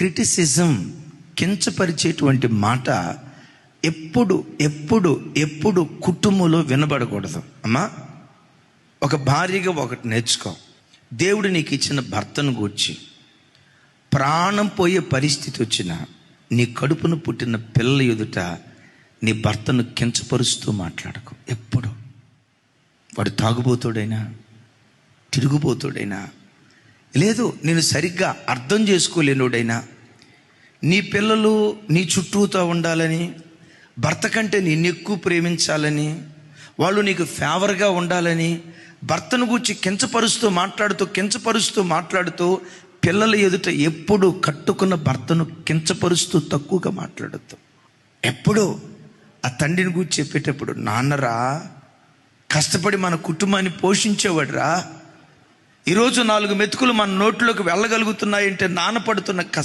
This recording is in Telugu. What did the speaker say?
క్రిటిసిజం కించపరిచేటువంటి మాట ఎప్పుడు ఎప్పుడు ఎప్పుడు కుటుంబంలో వినబడకూడదు. అమ్మా ఒక భార్యగా ఒకటి నేర్చుకో. దేవుడు నీకు ఇచ్చిన భర్తను గూర్చి ప్రాణం పోయే పరిస్థితి వచ్చిన నీ కడుపును పుట్టిన పిల్ల ఎదుట నీ భర్తను కించపరుస్తూ మాట్లాడకు. ఎప్పుడు? వాడు తాగుబోతుడైనా తిరుగుబోతుడైనా లేదు నేను సరిగ్గా అర్థం చేసుకోలేనుడైనా. నీ పిల్లలు నీ చుట్టూతో ఉండాలని భర్త కంటే నిన్ను ఎక్కువ ప్రేమించాలని వాళ్ళు నీకు ఫేవర్గా ఉండాలని భర్తను గూర్చి కించపరుస్తూ మాట్లాడుతూ కించపరుస్తూ మాట్లాడుతూ పిల్లల ఎదుట ఎప్పుడు కట్టుకున్న భర్తను కించపరుస్తూ తక్కువగా మాట్లాడద్దు. ఎప్పుడు ఆ తండ్రిని గూర్చి చెప్పేటప్పుడు నాన్నరా కష్టపడి మన కుటుంబాన్ని పోషించేవాడురా ఈరోజు నాలుగు మెతుకులు మన నోట్లోకి వెళ్ళగలుగుతున్నాయంటే నానపడుతున్న కష్టం.